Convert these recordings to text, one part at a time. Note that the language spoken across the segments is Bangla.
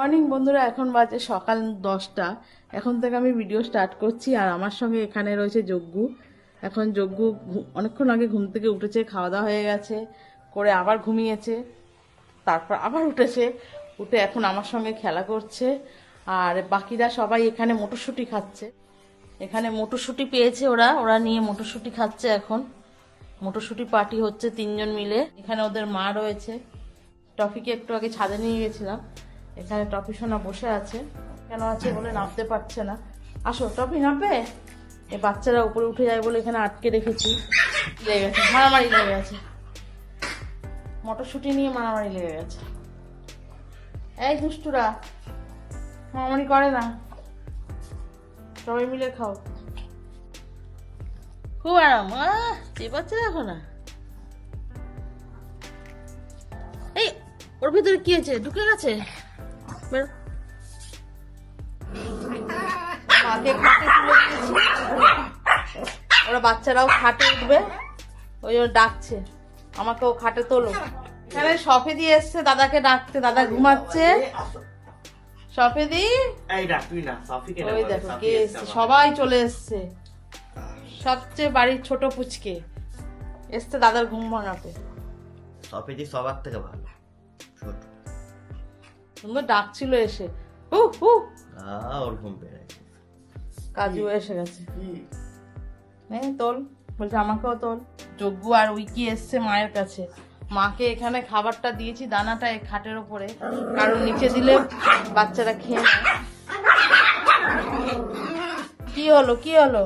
মর্নিং বন্ধুরা, এখন বাজে সকাল দশটা। এখন থেকে আমি ভিডিও স্টার্ট করছি, আর আমার সঙ্গে এখানে রয়েছে যজ্ঞু। এখন যজ্ঞু অনেকক্ষণ আগে ঘুম থেকে উঠেছে, খাওয়া দাওয়া হয়ে গেছে, করে আবার ঘুমিয়েছে, তারপর আবার উঠেছে। উঠে এখন আমার সঙ্গে খেলা করছে, আর বাকিরা সবাই এখানে মটরশুঁটি খাচ্ছে। এখানে মটরশুঁটি পেয়েছে ওরা ওরা নিয়ে মটরশুঁটি খাচ্ছে এখন। মটরশুঁটি পার্টি হচ্ছে তিনজন মিলে। এখানে ওদের মা রয়েছে। টফিকে একটু আগে ছাদে নিয়ে গেছিলাম। এখানে টফি সোনা বসে আছে। কেন আছে বলে নামতে পারছে না। আসো, টফি নামবে? এই বাচ্চারা উপরে উঠে যায় বলে এখানে আটকে রেখেছি। লেগে গেছে? মারামারি লেগে গেছে। মটরশুঁটি নিয়ে মারামারি লেগে গেছে। এই দুষ্টুরা, মারামারি করে না। সবাই মিলে খাও। খুব আরাম। চেপাচ্ছে দেখো না। এই, ওর ভিতরে কি আছে? ঢুকে গেছে? দিয়েছি। ওরা বাচ্চারাও খাটে উঠবে ওই জন্য ডাকছে। আমাকেও খাটে তোলো। এখানে সফেদি এসছে দাদাকে ডাকতে দাদা ঘুমাচ্ছে। সফেদি? সাফিকে ডাক ওই দেখো কে এসছে সবাই চলে এসছে। সবচেয়ে বাড়ির ছোট পুচকে। এসছে দাদার ঘুম ভাঙাতে। সফিজি সবার থেকে ভালো ছোট। সুন্দর ডাকছিল এসে। হু হু। আ ওর ঘুম পেয়ে কাজু এসে গেছে। নে তোল, বলছে আমাকেও তোল। যজ্ঞ আর উইকি এসছে মায়ের কাছে। মাকে এখানে খাবারটা দিয়েছি দানাটা এই খাটের ওপরে। কারণ নিচে দিলে বাচ্চারা খেয়ে নেয়। কি হলো কি হলো?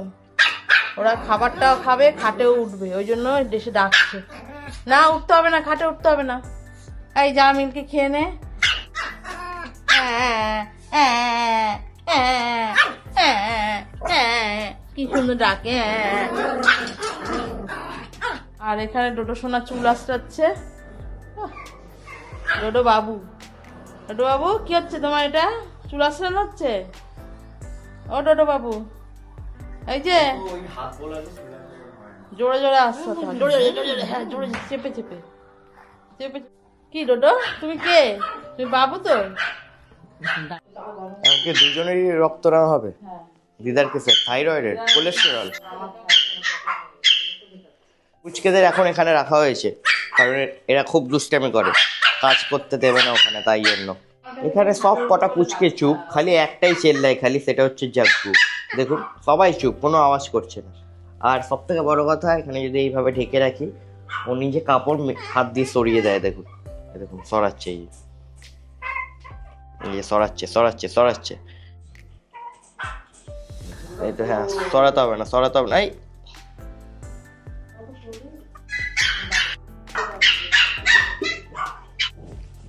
ওরা খাবারটাও খাবে, খাটেও উঠবে। ওই জন্য দেশে ডাকছে। না, উঠতে হবে না, খাটে উঠতে হবে না। এই যা, মিলকে খেয়ে নে। কি সুন্দর ডাকে। আর এখানে ডোডো সোনা চুল আসটাচ্ছে ডোডো বাবু। ডোডো বাবু কি হচ্ছে তোমার এটা? চুল আসরানো হচ্ছে? ও ডোডো বাবু এই যে জোরে জোরে আসতে হবে জোরে জোরে জোরে জোরে, হ্যাঁ জোরে চেপে চেপে চেপে। কি ডোডো? তুমি কে? তুমি বাবু তো? আমাকে দুজনেরই রক্ত নেওয়া হবে। দিদার কেসে থাইরয়েডের কোলেস্টেরল। পুচকেদের এখন এখানে রাখা হয়েছে, কারণ এরা খুব দুষ্টামি করে। কাজ করতে দেবে না ওখানে, তাই জন্য। এখানে সব কটা পুচকে চুপ, খালি একটাই চেল্লায় খালি, সেটা হচ্ছে জাগ্গু দেখুন, সবাই চুপ, কোনো আওয়াজ করছে না। আর সব থেকে বড় কথা, এখানে যদি এইভাবে ঢেকে রাখি, ও নিজে কাপড় হাত দিয়ে সরিয়ে দেয়, দেখুন। দেখুন, সরাচ্ছে এই। এই সরাচ্ছে সরাচ্ছে সরাচ্ছে। এই তো হ্যাঁ সরাতে হবে না, সরাতে হবে না, এই।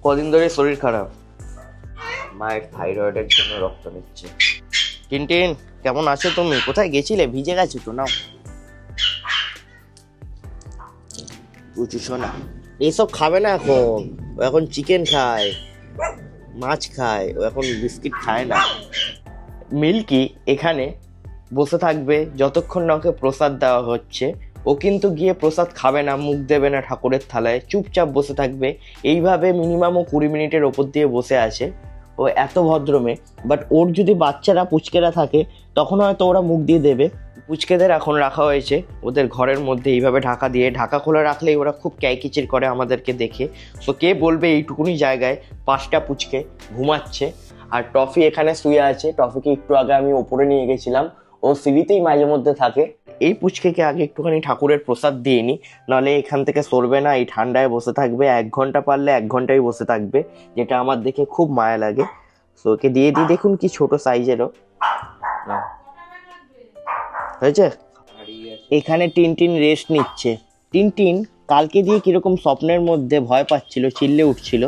কদিন ধরে শরীর খারাপ। মায়ের থাইরয়েডের জন্য রক্ত নিচ্ছে। টিনটিন, কেমন আছো তুমি? কোথায় গেছিলে? ভিজে গেছো তো, নাও। বুঝছ না? এইসব খাবে না এখন। এখন চিকেন খায়। মাছ খায়, ও এখন বিস্কিট খায় না। মিল্কি এখানে বসে থাকবে, যতক্ষণ না ওকে প্রসাদ দেওয়া হচ্ছে। ও কিন্তু গিয়ে প্রসাদ খাবে না, মুখ দেবে না ঠাকুরের থালায়, চুপচাপ বসে থাকবে। এইভাবে মিনিমাম ও কুড়ি মিনিটের ওপর দিয়ে বসে আছে। ও এত ভদ্র মেয়ে বাট ওর যদি বাচ্চারা পুচকেরা থাকে, তখন হয়তো ওরা মুখ দিয়ে দেবে। পুচকেদের এখন রাখা হয়েছে। ওদের ঘরের মধ্যে এইভাবে ঢাকা দিয়ে, ঢাকা খোলা রাখলেই ওরা খুব ক্যাইকিচির করে আমাদেরকে দেখে। তো কে বলবে এইটুকুনি জায়গায়? পাঁচটা পুচকে ঘুমাচ্ছে। আর টফি এখানে শুয়ে আছে। টফিকে একটু আগে আমি ওপরে নিয়ে গেছিলাম। ও সিঁড়িতেই মাঝে মধ্যে থাকে। এই পুচকেকে আগে একটুখানি ঠাকুরের প্রসাদ দিয়ে নি। নাহলে এখান থেকে সরবে না, এই ঠান্ডায় বসে থাকবে। এক ঘণ্টা পারলে এক ঘন্টাই বসে থাকবে, যেটা আমার দেখে খুব মায়া লাগে। তো ওকে দিয়ে দিই। দেখুন কি ছোট সাইজেরও হয়েছে? এখানে টিনটিন রেস্ট নিচ্ছে। টিনটিন কালকে দিয়ে কীরকম স্বপ্নের মধ্যে ভয় পাচ্ছিল, চিল্লে উঠছিল।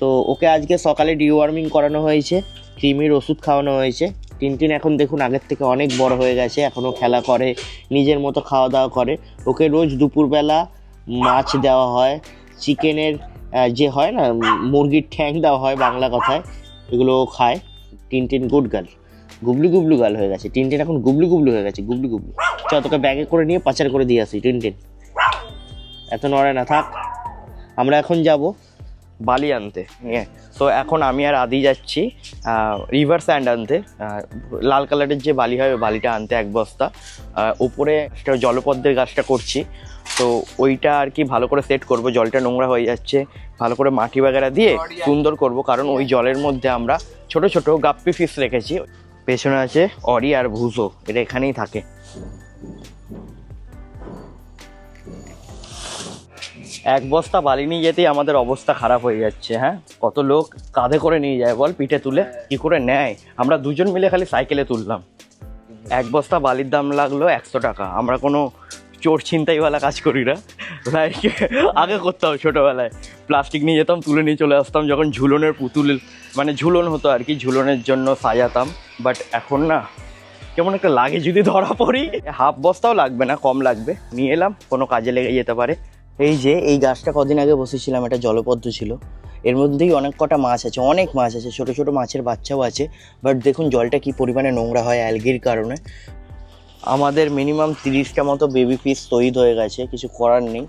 তো ওকে আজকে সকালে ডিওয়ার্মিং করানো হয়েছে ক্রিমির ওষুধ খাওয়ানো হয়েছে। টিনটিন এখন দেখুন আগের থেকে অনেক বড় হয়ে গেছে এখনও খেলা করে, নিজের মতো খাওয়া দাওয়া করে। ওকে রোজ দুপুরবেলা মাছ দেওয়া হয়, চিকেনের যে হয় না, মুরগির ঠ্যাং দেওয়া হয় বাংলা কথায়, এগুলো খায়। টিনটিন গুড গার্ল গুবলু গুবলু গাল হয়ে গেছে। টিনটিন এখন গুবলু গুবলু হয়ে গেছে, গুবলু গুবলু। চ তোকে ব্যাগে করে নিয়ে পাচার করে দিয়ে আসি, টিনটিন। এত নড়ে না, থাক। আমরা এখন যাব বালি আনতে নিয়ে তো এখন আমি আর আদি যাচ্ছি রিভার স্যান্ড আনতে। লাল কালারের যে বালি হয়, ওই বালিটা আনতে এক বস্তা। উপরে একটা জলপদ্মের গাছটা করছি। তো ওইটা আর কি ভালো করে সেট করব। জলটা নোংরা হয়ে যাচ্ছে। ভালো করে মাটি বাগেরা দিয়ে সুন্দর করব। কারণ ওই জলের মধ্যে আমরা ছোট ছোট গাপ্পি ফিশ রেখেছি। পেছনে আছে অরি আর ভুজো এটা এখানেই থাকে। এক বস্তা বালি নিয়ে যেতেই আমাদের অবস্থা খারাপ হয়ে যাচ্ছে হ্যাঁ? কত লোক কাঁধে করে নিয়ে যায়, বল, পিঠে তুলে, কি করে নেয়? আমরা দুজন মিলে খালি সাইকেলে তুললাম। এক বস্তা বালির দাম লাগল একশো টাকা। আমরা কোনো চোর ছিনতাইওয়ালা কাজ করি না। লাইক আগে করতাম ছোটোবেলায়। প্লাস্টিক নিয়ে যেতাম, তুলে নিয়ে চলে আসতাম, যখন ঝুলনের পুতুল মানে ঝুলন হতো আর কি, ঝুলনের জন্য সাজাতাম। বাট এখন না, কেমন একটা লাগে যদি ধরা পড়ি। হাফ বস্তাও লাগবে না, কম লাগবে। নিয়ে এলাম, কোনো কাজে লেগে যেতে পারে। এই যে, এই গাছটা কদিন আগে বসেছিলাম একটা জলপদ্ম ছিল। এর মধ্যেই অনেক কটা মাছ আছে, অনেক মাছ আছে, ছোট ছোট মাছের বাচ্চাও আছে। বাট দেখুন, জলটা কি পরিমাণে নোংরা হয় অ্যালগির কারণে। আমাদের মিনিমাম তিরিশটা মতো বেবি ফিস তৈরি হয়ে গেছে, কিছু করার নেই।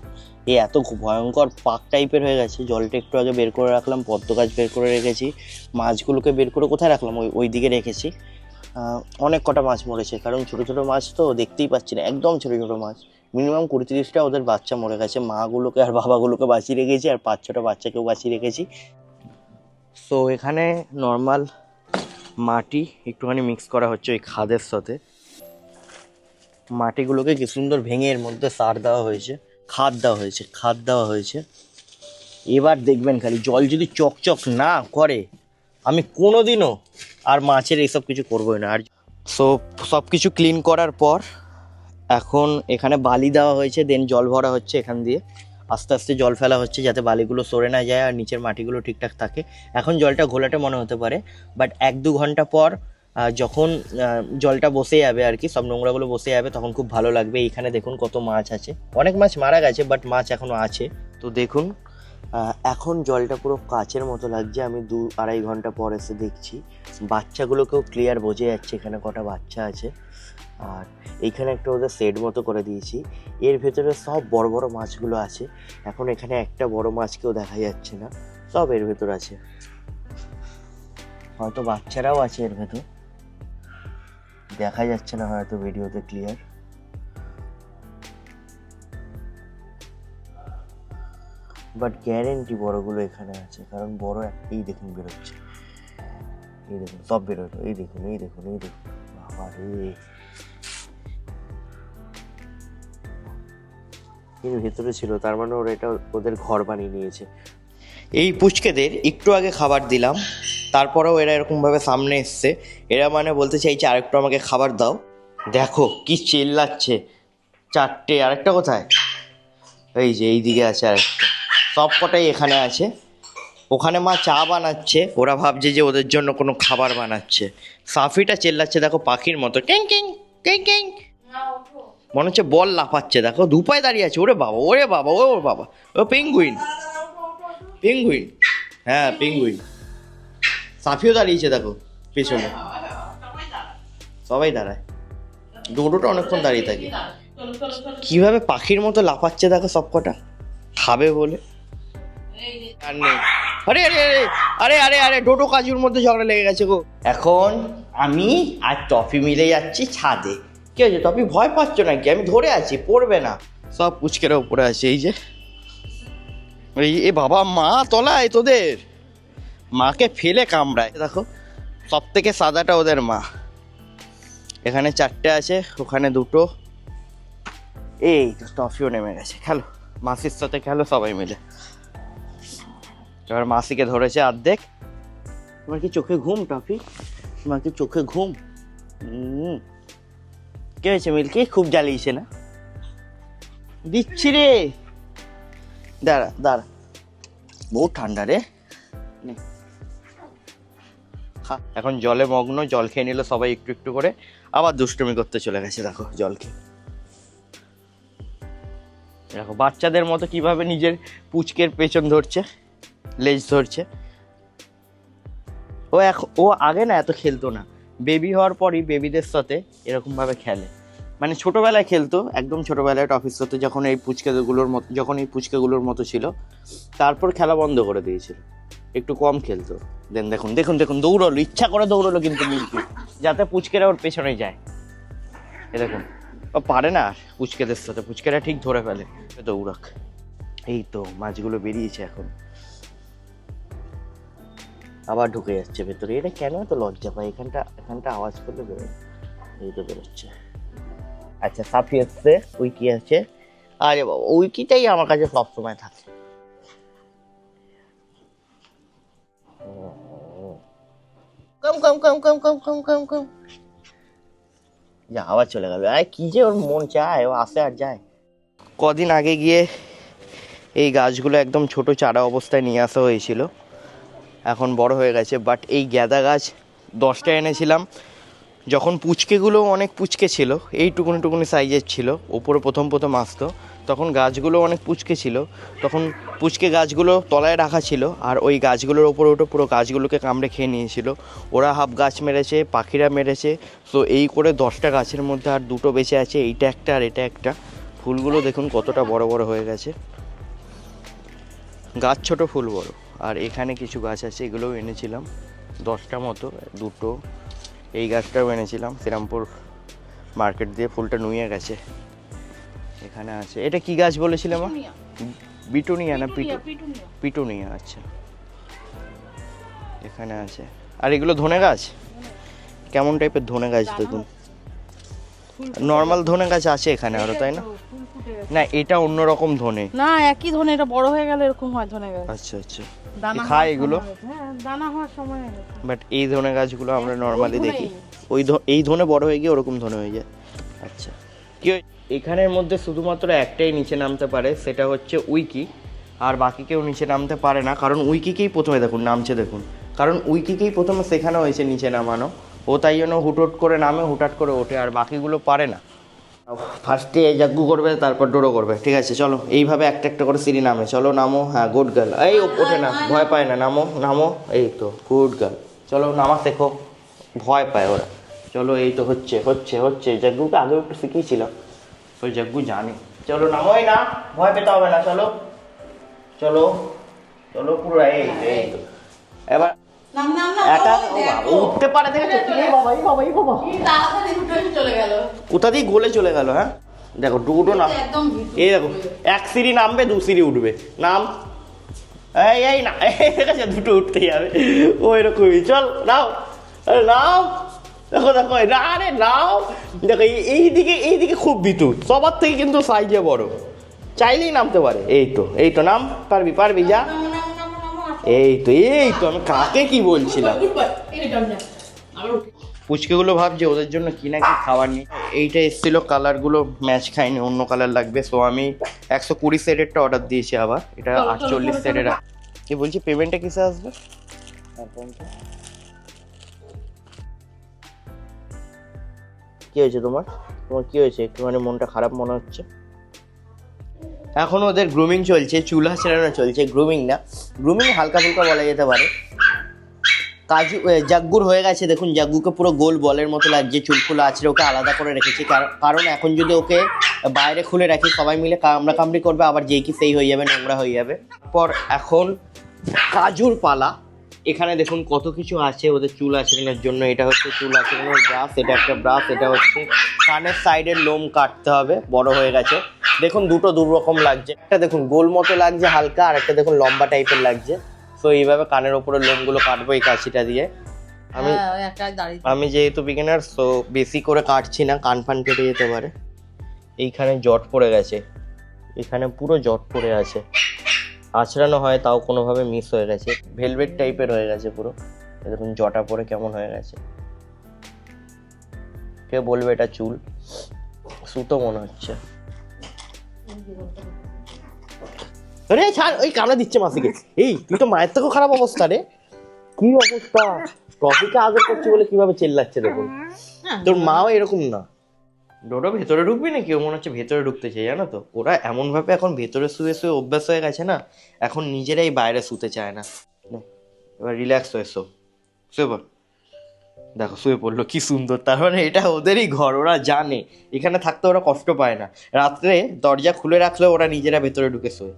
এই এত ভয়ঙ্কর পাক টাইপের হয়ে গেছে, জলটা একটু আগে বের করে রাখলাম, পদ্ম গাছ বের করে রেখেছি, মাছগুলোকে বের করে কোথায় রাখলাম? ওই ওই দিকে রেখেছি। অনেক কটা মাছ মরেছে, কারণ ছোট ছোট মাছ তো দেখতেই পাচ্ছি না, একদম ছোট ছোট মাছ। মিনিমাম কুড়ি তিরিশটা ওদের বাচ্চা মরে গেছে, মাগুলোকে আর বাবাগুলোকে বাঁচিয়ে রেখেছি, আর পাঁচ ছটা বাচ্চাকেও বাঁচিয়ে রেখেছি। সো এখানে নর্মাল মাটি একটুখানি মিক্স করা হচ্ছে ওই খাদের সাথে। মাটিগুলোকে কি সুন্দর ভেঙে এর মধ্যে সার দেওয়া হয়েছে। খাদ দেওয়া হয়েছে, খাদ দেওয়া হয়েছে। এবার দেখবেন খালি, জল যদি চকচক না করে, আমি কোনো দিনও আর মাছের এইসব কিছু করবোই না। আর সো সব কিছু ক্লিন করার পর এখন এখানে বালি দেওয়া হয়েছে দেন জল ভরা হচ্ছে এখান দিয়ে। আস্তে আস্তে জল ফেলা হচ্ছে যাতে বালিগুলো সরে না যায় আর নিচের মাটিগুলো ঠিকঠাক থাকে। এখন জলটা ঘোলাটে মনে হতে পারে বাট এক দু ঘণ্টা পর যখন জলটা বসে যাবে আর কি, সব নোংরাগুলো বসে যাবে, তখন খুব ভালো লাগবে। এইখানে দেখুন কত মাছ আছে। অনেক মাছ মারা গেছে বাট মাছ এখনও আছে। তো দেখুন এখন জলটা পুরো কাচের মতো লাগছে। আমি দু আড়াই ঘণ্টা পর এসে দেখছি। বাচ্চাগুলোকেও ক্লিয়ার বোঝা যাচ্ছে, এখানে কটা বাচ্চা আছে। আর এইখানে একটা ওদের সেড মতো করে দিয়েছি। এর ভেতরে সব বড় বড় মাছগুলো আছে। এখন এখানে একটা বড় মাছকেও দেখা যাচ্ছে না। সব এর ভেতর আছে। হয়তো বাচ্চারাও আছে এর ভেতর। দেখা যাচ্ছে না হয়তো ভিডিওতে ক্লিয়ার বাট গ্যারেন্টি বড়গুলো এখানে আছে, কারণ বড় একটাই দেখুন বেরোচ্ছে। এই দেখুন, সব বেরোলো। এই দেখুন এই দেখুন এই দেখুন। বাবা রে। কিন্তু ভেতরে ছিল, তার মানে ওরা এটা ওদের ঘর বানিয়ে নিয়েছে। এই পুচকেদের একটু আগে খাবার দিলাম। তারপরেও এরা এরকমভাবে সামনে এসছে। এরা মানে বলতে চাইছে আরেকটু আমাকে খাবার দাও। দেখো কি চেল্লাচ্ছে। চারটে আরেকটা কোথায়? এই যে এই দিকে আছে আরেকটা। সব কটাই এখানে আছে। ওখানে মা চা বানাচ্ছে। ওরা ভাবছে যে ওদের জন্য কোনো খাবার বানাচ্ছে। সাফিটা চেল্লাচ্ছে দেখো পাখির মতো। King king king king. মনে হচ্ছে বল লাফাচ্ছে। দেখো দুপায় দাঁড়িয়ে আছে। ওরে বাবা ওরে বাবা ও বাবা। ও পেঙ্গুইন পেঙ্গুইন হ্যাঁ পেঙ্গুইন সাফিও দাঁড়িয়েছে দেখো পেছনে। সবাই দাঁড়ায়। ডোডোটা অনেকক্ষণ দাঁড়িয়ে থাকে। কীভাবে পাখির মতো লাফাচ্ছে দেখো সবকটা? খাবে বলে। আর নেই। আরে আরে আরে আরে আরে আরে ডোডো কাজুর মধ্যে ঝগড়া লেগে গেছে গো। এখন আমি আর টফি মিলে যাচ্ছি ছাদে। কি হয়েছে টপি ভয় পাচ্ছ নাকি? আমি ধরে আছি পড়বে না। সব পুচকেরা উপরে আছে এই যে। এই এ বাবা মা তলায় তোদের। মাকে ফেলে কামড়ায়। দেখো সব থেকে সাদাটা ওদের মা। এখানে চারটে আছে, ওখানে দুটো। এই তো টফিও নেমে গেছে, খেলো। মাসির সাথে খেলো সবাই মিলে। এবার মাসিকে ধরেছে অর্ধেক। তোমার কি চোখে ঘুম, টফি? তোমার কি চোখে ঘুম? কে হয়েছে মিল্কি? খুব জ্বালিয়েছে না? দিচ্ছি রে। দাঁড়া দাঁড়া। বহু ঠান্ডা রে। এখন জলে মগ্ন, জল খেয়ে নিল সবাই একটু একটু করে। আবার দুষ্টুমি করতে চলে গেছে, দেখো জল খেয়ে দেখো, বাচ্চাদের মতো কীভাবে নিজের পুচকের পেছন ধরছে, লেজ ধরছে। ও এখন ও আগে না এত খেলতো না। বেবি হওয়ার পরই বেবিদের সাথে এরকমভাবে খেলে। মানে ছোটবেলায় খেলতো, একদম ছোটবেলায় অফিস হতো, যখন এই পুচকেগুলোর মতো, যখন এই পুচকেগুলোর মতো ছিল, তারপর খেলা বন্ধ করে দিয়েছিল। একটু কম খেলতো। দেন দেখুন দেখুন দেখুন, দৌড়ালো, ইচ্ছা করে দৌড়লো কিন্তু মিল্কি, যাতে পুচকেরা ওর পেছনে যায়। এ দেখুন, ও পারে না পুচকেদের সাথে, পুচকেরা ঠিক ধরে ফেলে। দৌড়াক। এই তো, মাছগুলো বেরিয়েছে এখন। আবার ঢুকে যাচ্ছে ভেতরে। এটা কেন এত লজ্জা পায়? এখানটা এখানটা আওয়াজ করলে বেরোয় এই তো বেরোচ্ছে। আচ্ছা সাফি এসছে উইকি আছে। আরে বাবা, উইকিটাই আমার কাছে সবসময় থাকে। কম কম কম কম কম কম কম কম। যা, আবার চলে গেল। আরে, কি যে ওর মন চায়, ও আসে আর যায়। কদিন আগে গিয়ে এই গাছগুলো একদম ছোট চারা অবস্থায় নিয়ে আসা হয়েছিল। এখন বড় হয়ে গেছে বাট এই গ্যাদা গাছ দশটা এনেছিলাম। যখন পুচকেগুলো অনেক পুচকে ছিল এইটুকুনি টুকুনি টুকুনি সাইজের ছিল, ওপরে প্রথম প্রথম আসতো, তখন গাছগুলো অনেক পুচকে ছিল, তখন পুচকে গাছগুলো তলায় রাখা ছিল, আর ওই গাছগুলোর ওপরে ওঠে পুরো গাছগুলোকে কামড়ে খেয়ে নিয়েছিল। ওরা হাফ গাছ মেরেছে, পাখিরা মেরেছে, তো এই করে দশটা গাছের মধ্যে আর দুটো বেঁচে আছে, এইটা একটা আর এটা একটা। ফুলগুলো দেখুন কতটা বড় বড় হয়ে গেছে। গাছ ছোট, ফুল বড়। আর এখানে কিছু গাছ আছে, এগুলোও এনেছিলাম। দশটা মতো, দুটো। এই গাছটাও এনেছিলাম শ্রীরামপুর মার্কেট দিয়ে ফুলটা নুয়ে গেছে। এখানে আছে। এটা কি গাছ বলেছিলাম? বিটুনিয়া না পিটু পিটুনিয়া। আচ্ছা। এখানে আছে। আর এগুলো ধনে গাছ? কেমন টাইপের ধনে গাছ দেখুন। নর্মাল ধনে গাছ আছে এখানে আরও তাই না? না এটা অন্যরকম ধনে। না একই ধনে এটা বড় হয়ে গেলে এরকম হয় ধনে গাছ। আচ্ছা আচ্ছা। দানা খায় এগুলো? হ্যাঁ দানা হওয়ার সময় হয়ে বাট এই ধনে গাছগুলো আমরা নর্মালি ধনেই। দেখি। ওই এই ধনে বড় হয়ে গিয়ে ওরকম ধনে হয়ে যায়। আচ্ছা। কি এখানের মধ্যে শুধুমাত্র একটাই নিচে নামতে পারে সেটা হচ্ছে উইকি। আর বাকি কেউ নিচে নামতে পারে না কারণ উইকিকেই প্রথমে দেখুন নামছে দেখুন। কারণ উইকিকেই প্রথমে শেখানো হয়েছে নিচে নামানো। ও তাই জন্য হুটহুট করে নামে হুটহাট করে ওঠে আর বাকিগুলো পারে না। ফার্স্টে জাগ্গু করবে, তারপর ডোরো করবে, ঠিক আছে? চলো, এইভাবে একটা একটা করে সিঁড়ি নামে। চলো, নামো হ্যাঁ গুড গার্ল এই ওঠে না, ভয় পায় না, নামো নামো, এই তো গুড গার্ল চলো নামা শেখো ভয় পায় ওরা। চলো, এই তো হচ্ছে হচ্ছে হচ্ছে। জাগ্গুকে আগেও একটু শিখিয়েছিলাম ওই জাগ্গু জানে। চলো, নামো, এই না, ভয় পেতে হবে না, চলো। চলো চলো, পুরো এই এই তো। এবার একা? ও বাবা, উঠতে পারে দেখেছ বাবা বাবা বাবা। চলে গেল। কোথা দিয়ে গলে চলে গেল হ্যাঁ? দেখো না এই দেখো এক সিঁড়ি নামবে দু সিঁড়ি উঠবে। নাম? এই এই না দুটো উঠতে যাবে ও এরকমই চল নাও। নাও। দেখো দেখো না আরে নাও। দেখো এই- এই দিকে এই দিকে খুব বিতুর। সবার থেকে কিন্তু সাইজে বড়। চাইলেই নামতে পারে। এই তো এই তো নাম পারবি পারবি যা। এই তো এই তো আমি কাকে কি বলছিলাম। পুচকেগুলো ভাবছে ওদের জন্য কি না কি খাবার নেই এইটা এসেছিল কালারগুলো ম্যাচ খায়নি অন্য কালার লাগবে। সো আমি একশো কুড়ি সেটেরটা অর্ডার দিয়েছি আবার। এটা চলো, চলো, আটচল্লিশ সেটের। কি বলছি পেমেন্টটা কিসে আসবে? কি হয়েছে তোমার? তোমার কি হয়েছে? একটুখানি মনটা খারাপ মনে হচ্ছে? এখন ওদের গ্রুমিং চলছে, চুলা ছেড়ানো চলছে গ্রুমিং না। গ্রুমিং হালকা ফুলকা বলা যেতে পারে। কাজু জাগ্গুর হয়ে গেছে, দেখুন, জাগ্গুকে পুরো গোল বলের মতো লাগছে চুলফুল আছড়ে ওকে আলাদা করে রেখেছি। কার- কারণ এখন যদি ওকে বাইরে খুলে রাখি, সবাই মিলে কামড়া কামড়ি করবে, আবার যেই কি সেই হয়ে যাবে, নোংরা হয়ে যাবে। পর এখন কাজুর পালা। এখানে দেখুন কত কিছু আছে, ওদের চুল আঁচড়ানোর জন্য। এটা হচ্ছে চুল আঁচড়ানোর ব্রাশ, এটা একটা ব্রাশ, এটা হচ্ছে কানের সাইডের লোম কাটতে হবে, বড় হয়ে গেছে। দেখুন দুটো দু রকম লাগছে। একটা দেখুন গোল মতো লাগছে হালকা আর একটা দেখুন লম্বা টাইপের লাগছে। তো এইভাবে কানের ওপরে লোমগুলো কাটবো এই কাঁচিটা দিয়ে। আমি হ্যাঁ, আমি যেহেতু বিগিনার সো বেশি করে কাটছি না কান ফান কেটে যেতে পারে। এইখানে জট পড়ে গেছে। এখানে পুরো জট পড়ে আছে। আছড়ানো হয় তাও কোনোভাবে মিস হয়ে গেছে। ভেলভেট টাইপের হয়ে গেছে পুরো। দেখুন জটা পড়ে কেমন হয়ে গেছে। কে বলবে এটা চুল? সুতো মনে হচ্ছে। আরে ছাড় ওই কামড়া দিচ্ছে মাসিকে। এই, তুই তো মায়ের থেকেও খারাপ অবস্থা রে। কি অবস্থা? টপিকে আদর করছি বলে কীভাবে চেল্লাচ্ছে দেখুন। তোর মাও এরকম না। ডোডো, ভেতরে ঢুকবি না কেউ মনে হচ্ছে ভেতরে ঢুকতে চাই জানো তো? ওরা এমন ভাবে এখন ভেতরে শুয়ে শুয়ে অভ্যাস হয়ে গেছে না, এখন নিজেরাই বাইরে শুতে চায় না। এবার রিল্যাক্স হয়ে শো। শুয়ে দেখো, শুয়ে পড়ল, কি সুন্দর। তার মানে এটা ওদেরই ঘর, ওরা জানে। এখানে থাকতে ওরা কষ্ট পায় না। রাত্রে দরজা খুলে রাখলে ওরা নিজেরা ভেতরে ঢুকে শোয়।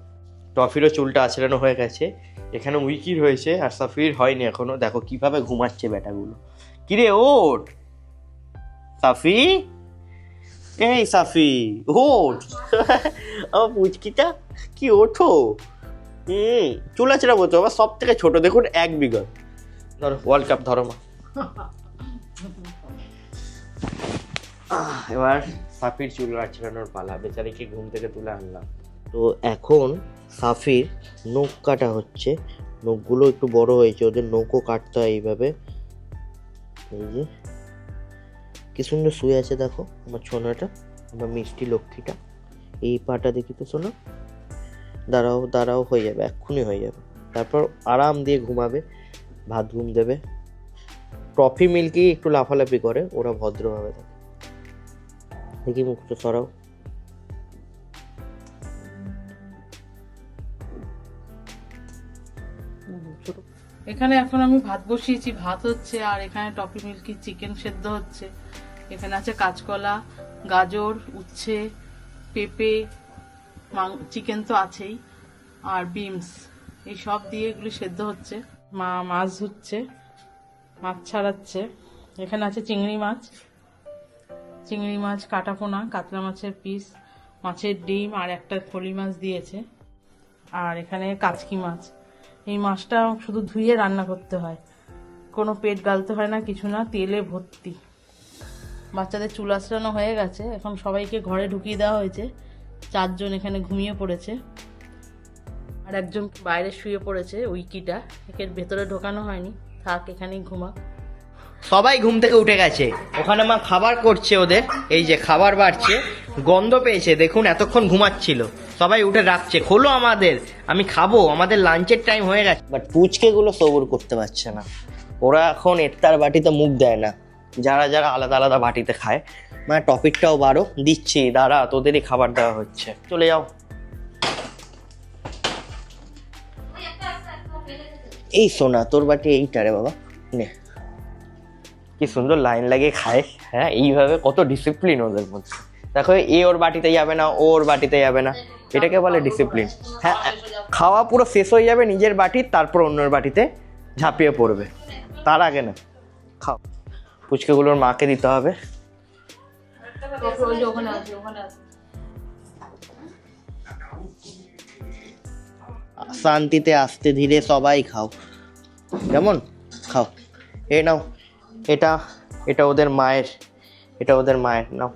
টফিরও চুলটা আছড়ানো হয়ে গেছে। এখানে উইকির হয়েছে, আর সাফির হয়নি এখনও। দেখো, কীভাবে ঘুমাচ্ছে বেটাগুলো কিরে, ওঠ! সাফি? এই সাফি, ওঠ! আমার পুচকিটা, কি ওঠো? হুম চুল আছড়াবো তো, আবার সব থেকে ছোট, দেখুন, এক বিঘত ধরো ওয়ার্ল্ড কাপ ধরো মা। এবার সাফির চুল আঁচড়ানোর পালা। বেচারিকে ঘুম থেকে তুলে আনলাম। তো এখন সাফির নখ কাটা হচ্ছে। নখগুলো একটু বড় হয়েছে, ওদের নখও কাটতে হয় এইভাবে। এই যে, কি সুন্দর শুয়ে আছে দেখো আমার ছোনাটা আমার মিষ্টি লক্ষ্মীটা। এই পাটা দেখি তো শোনো দাঁড়াও দাঁড়াও, হয়ে যাবে, এক্ষুনি হয়ে যাবে। তারপর আরাম দিয়ে ঘুমাবে, ভাত ঘুম দেবে। টফি মিল্কি একটু লাফালাফি করে, ওরা ভদ্রভাবে থাকে। দেখি মুখটা সরাও এখানে এখন আমি ভাত বসিয়েছি, ভাত হচ্ছে আর এখানে টপি মিল্কি, চিকেন সেদ্ধ হচ্ছে। এখানে আছে কাঁচকলা, গাজর, উচ্ছে, পেঁপে চিকেন তো আছেই, আর বিমস। এই সব দিয়ে এগুলি সেদ্ধ হচ্ছে। মা মাছ ধুচ্ছে, মাছ ছাড়াচ্ছে। এখানে আছে চিংড়ি মাছ। চিংড়ি মাছ কাটা পোনা কাতলা মাছের পিস মাছের ডিম আর একটা ফলি মাছ দিয়েছে। আর এখানে কাচকি মাছ। এই মাছটা শুধু ধুয়ে রান্না করতে হয়। কোনো পেট গালতে হয় না, কিছু না, তেলে ভর্তি। বাচ্চাদের চুল আঁচড়ানো হয়ে গেছে। এখন সবাইকে ঘরে ঢুকিয়ে দেওয়া হয়েছে। চারজন এখানে ঘুমিয়ে পড়েছে। আর একজন বাইরে শুয়ে পড়েছে, উইকিটা। একে ভেতরে ঢোকানো হয়নি। থাক, এখানেই ঘুমা সবাই ঘুম থেকে উঠে গেছে। ওখানে মা খাবার করছে ওদের, এই যে খাবার বাড়ছে, গন্ধ পেয়েছে, দেখুন এতক্ষণ ঘুমাচ্ছিল। সবাই উঠে রাখছে, খোলো আমাদের, আমি খাব, আমাদের লাঞ্চের টাইম হয়ে গেছে। বাট পুচকে গুলো সবর করতে পারছে না। ওরা এখন এত্তার বাটিতে মুখ দেয় না। যারা যারা আলাদা আলাদা বাটিতে খায় মানে টপিকটাও বারো দিচ্ছি, দাঁড়া, তোদেরই খাবার দেওয়া হচ্ছে। চলে যাও। এই সোনা, তোর বাটি এইটা রে বাবা, নে। কি সুন্দর লাইন লাগিয়ে খায়। হ্যাঁ এইভাবে কত ডিসিপ্লিন ওদের মধ্যে। দেখো, এ ওর বাটিতে যাবে না, ও ওর বাটিতে যাবে না। এটাকে বলে ডিসিপ্লিন হ্যাঁ খাওয়া পুরো শেষ হয়ে যাবে নিজের বাটি, তারপর অন্যের বাটিতে ঝাঁপিয়ে পড়বে। তার আগে না, খাও। পুচকেগুলোর মাকে দিতে হবে। শান্তিতে আসতে ধীরে সবাই খাও। কেমন? খাও। এ নাও। এটা এটা ওদের মায়ের, এটা ওদের মায়ের, নাও।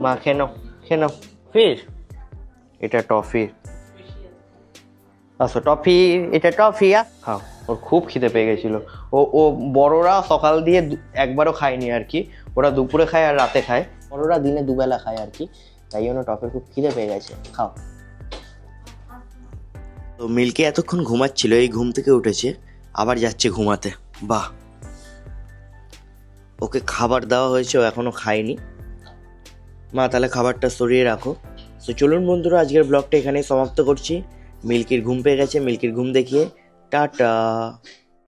মা, খেয়ে নাও খেয়ে নাও। ফির। এটা টফি। আসো, টফি, এটা টফি আ খাও ওর খুব খিদে পেয়ে গেছিল। ও ও, বড়রা সকাল দিয়ে একবারও খায়নি আর কি। ওরা দুপুরে খায় আর রাতে খায়। বড়রা দিনে দুবেলা খায় আর কি। তাই জন্য টফির খুব খিদে পেয়ে গেছে। খাও। তো মিল্কি এতক্ষণ ঘুমাচ্ছিল, এই ঘুম থেকে উঠেছে। আবার যাচ্ছে ঘুমাতে। বাহ। ওকে খাবার দেওয়া হয়েছে, ও এখনও খায়নি। মা, তাহলে খাবারটা সরিয়ে রাখো। তো চলুন বন্ধুরা, আজকের ব্লগটা এখানেই সমাপ্ত করছি। মিল্কির ঘুম পেয়ে গেছে, মিল্কির ঘুম দেখিয়ে টাটা।